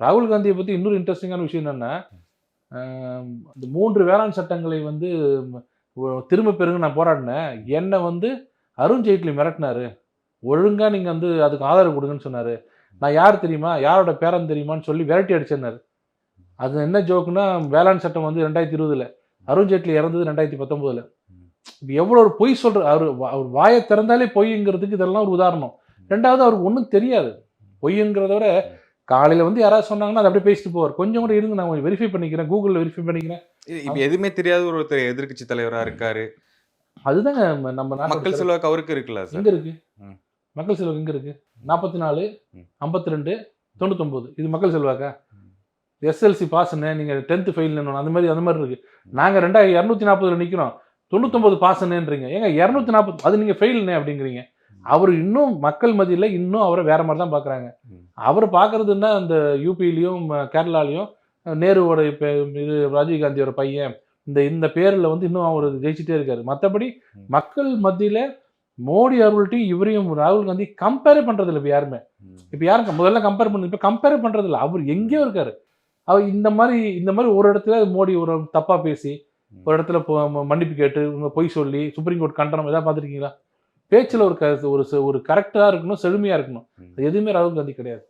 ராகுல் காந்தியை பற்றி இன்னொரு இன்ட்ரெஸ்டிங்கான விஷயம் என்னென்னா இந்த மூன்று வேளாண் சட்டங்களை வந்து திரும்ப பெறுங்க நான் போராடினேன். என்னை வந்து அருண் மிரட்டினார் மிரட்டினாரு. ஒழுங்காக நீங்கள் வந்து அதுக்கு ஆதரவு கொடுங்கன்னு சொன்னார். நான் யார் தெரியுமா? யாரோட பேரன் தெரியுமான்னு சொல்லி விரட்டி அடிச்சேன்னாரு அது என்ன ஜோக்குன்னா வேளாண் சட்டம் வந்து ரெண்டாயிரத்தி இருபதுல. அருண் ஜேட்லி இறந்தது ரெண்டாயிரத்தி பத்தொன்பதுல. இப்போ எவ்வளோ ஒரு பொய் சொல்கிற அவர் வா- அவர் வாயை திறந்தாலே பொய்ங்கிறதுக்கு இதெல்லாம் ஒரு உதாரணம். ரெண்டாவது அவருக்கு ஒன்றும் தெரியாது. பொய்ங்கிறத விட காலையில் வந்து யாராவது சொன்னாங்கன்னா அதை அப்படியே பேசிட்டு போவார். கொஞ்சம் கூட இருங்க நான் வெரிஃபை பண்ணிக்கிறேன். கூகுளில் வெரிஃபை பண்ணிக்கிறேன். இப்ப எதுவுமே தெரியாத ஒருத்தர் எதிர்க்கட்சி தலைவரா இருக்காரு. அதுதாங்க நம்ம- மக்கள். செல்வாக்கு அவருக்கு இருக்குல்ல எங்க இருக்கு. மக்கள் செல்வாக்கு எங்க இருக்கு. நாற்பத்தி நாலு. ஐம்பத்தி ரெண்டு தொண்ணூத்தொம்பது. இது மக்கள் செல்வாக்கா? எஸ்எல்சி பாஸ்ன்னு நீங்க டென்த் ஃபெயில் அந்த மாதிரி அந்த மாதிரி இருக்கு. நாங்க ரெண்டாயிரம் இரநூத்தி நாற்பதுல நிக்கிறோம். தொண்ணூத்தொம்பது பாஸ்ன்றீங்க ஏங்க இரநூத்தி நாற்பது அது நீங்க ஃபெயில்னே அப்படிங்கிறீங்க. அவர் இன்னும் மக்கள் மத்தியில இன்னும் அவரை வேற மாதிரி தான் பாக்குறாங்க. ம். அவர் பாக்குறதுன்னா அந்த யூபிலையும் கேரளாலையும் நேருவோட இப்ப இது ராஜீவ்காந்தியோட பையன் இந்த இந்த பேர்ல வந்து இன்னும் அவர் ஜெயிச்சிட்டே இருக்காரு. மற்றபடி. மக்கள் மத்தியில மோடி அவர்கள்ட்டையும் இவரையும் ராகுல் காந்தி கம்பேரே பண்றது இல்லை இப்போ யாருமே. இப்போ யாரும் முதல்ல கம்பேர் பண்ணது இப்போ கம்பேரே பண்றது இல்லை அவர் எங்கேயோ இருக்காரு. அவர் இந்த மாதிரி இந்த மாதிரி ஒரு இடத்துல மோடி ஒரு தப்பா பேசி. ஒரு இடத்துல மன்னிப்பு கேட்டு பொய் சொல்லி சுப்ரீம் கோர்ட் கண்டனம் எதாவது பார்த்துருக்கீங்களா? பேச்சில் ஒரு க ஒரு ஒரு கரெக்டாக இருக்கணும் செழுமையா இருக்கணும். எதுவுமே ராகுல் காந்தி கிடையாது.